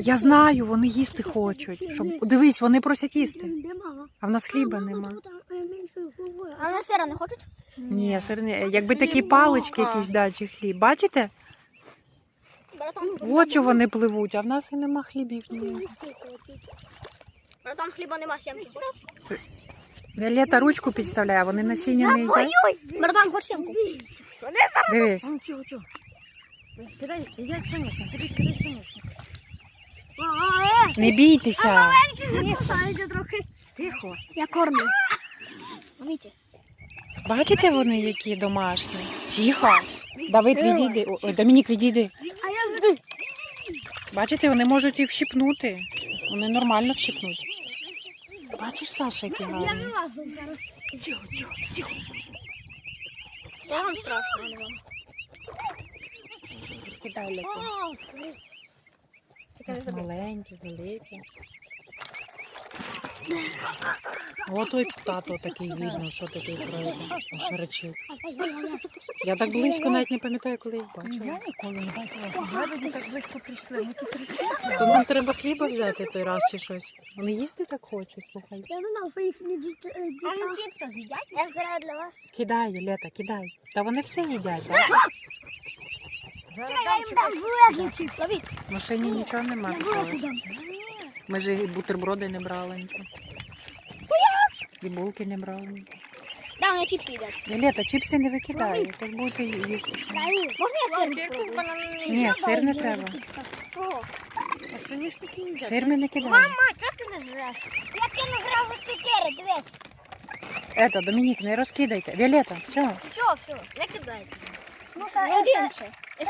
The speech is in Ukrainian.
Я знаю, вони їсти хочуть. Щоб... Дивись, вони просять їсти. А в нас хліба нема. А на сира не хочуть? Ні, сирні. Якби такі палички якісь дати чи хліб. Бачите? От чого вони пливуть, а в нас і нема хлібів. Ні. братан, хліба нема сімки. Віолетта ручку підставляє, вони насіння не їдять. Братан, хоч сімку? Дивись. Ну, чого, чого? Кидай, кидай соняшник, кидай, кидай соняшник. Не бійтеся. трохи. Тихо. Я кормлю. Бачите вони, які домашні? Тихо. Давид, відійди. Ой, Домінік, відійди. А я Бачите, вони можуть і вщипнути. Вони нормально вщипнуть. Бачиш, Саша, які гарні? Тихо, тихо, тихо. Я вам страшно, не вам. Кидай ляки. О, маленькі, великі. Ось той тато такий видно, що такий пройде. Шарачив. Я так близько навіть не пам'ятаю, коли їх Я бачила. ніколи не бачила. Гададі так близько прийшли. Ми тут прийшли. То нам треба хліба взяти той раз чи щось. Вони їсти так хочуть, слухай. Я не знав, що їх не діти. А ну чіпса з'їдять? Я збираю для вас. Кидай, Лета, кидай. Та вони все їдять, так? Зараз Я їм дам булаки. Ловіть. В машині нічого нема. Я булаки дам. Ми ж і бутерброди не брали нічого. І булки не брали. нічого. Да, вони чіпси їдять. Лета, чіпси не викидай, так будете їсти. Можна я сир спробую? Ні, сир не треба. Їдять. Сир ми не кидаємо. Мама, чого ти не жреш? Я кину зразу цукери, дивись. Ето, Домінік, не розкидайте. Віолета, все. Все, все, не кидайте. Ну, та один ще. Я